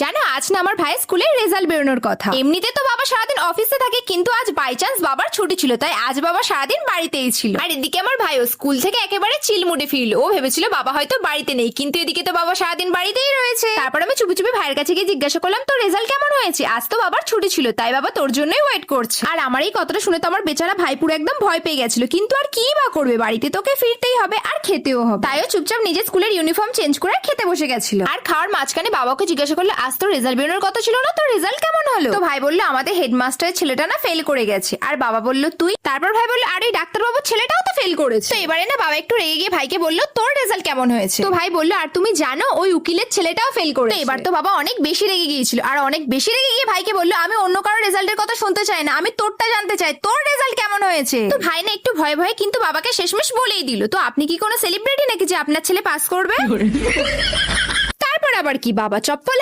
জানো, আজ না আমার ভাই স্কুলে রেজাল্ট বেরোনোর কথা। এমনিতে তো বাবা সারাদিন অফিসে থাকে, কিন্তু আজ বাই চান্স বাবার ছুটি ছিল, তাই আজ বাবা সারাদিন বাড়িতেই ছিল। আর এদিকে আমার ভাইও স্কুল থেকে একেবারে চিল মুডে ফিরল। ও ভেবেছিল বাবা হয়তো বাড়িতে নেই, কিন্তু এদিকে তো বাবা সারাদিন বাড়িতেই রয়েছে। তারপর আমি চুপি চুপি ভাইয়ের কাছে গিয়ে জিজ্ঞাসা করলাম, তোর রেজাল্ট কেমন হয়েছে? আজ তো বাবার ছুটি ছিল, তাই বাবা তোর জন্যই ওয়েট করছে। আর আমার এই কথাটা শুনে তো আমার বেচারা ভাই পুরো একদম ভয় পেয়ে গেছিল, কিন্তু আর কি বা করবে? বাড়িতে তোকে ফিরতেই হবে আর খেতেও হবে। তাইও চুপচাপ নিজের স্কুলের ইউনিফর্ম চেঞ্জ করে খেতে বসে গেছিল। আর খাওয়ার মাঝখানে বাবাকে জিজ্ঞাসা করল, আজ তো রেজাল্ট বেরোনোর কথা ছিল না? তোর রেজাল্ট কেমন হলো? তো ভাই বলল, আমাদের হেডমাস্টারের ছেলেটা না ফেল করে গেছে। আর বাবা বলল তুই? তারপর ভাই বলল আর এই ডাক্তারবাবুর ছেলেটাও তো ফেল করেছে। তো এবারে না বাবা একটু রেগে গিয়ে ভাইকে বলল তোর রেজাল্ট কেমন হয়েছে? তো ভাই বলল আর তুমি জানো ওই উকিলের ছেলেটাও ফেল করে এবার তো বাবা অনেক বেশি রেগে গিয়েছিল। আর অনেক বেশি রেগে গিয়ে ভাইকে বলল আমি অন্য কারও রেজাল্টের কথা শুনতে চাই না আমি তোরটা জানতে চাই। তোর রেজাল্ট কেমন হয়েছে? তো ভাই না একটু ভয় ভয়ে কিন্তু বাবাকে শেষমেশ বলেই দিল তো আপনি কি কোনো সেলিব্রিটি নাকি যে আপনার ছেলে পাস করবে? তারপর আবার কি বাবা চপ্পল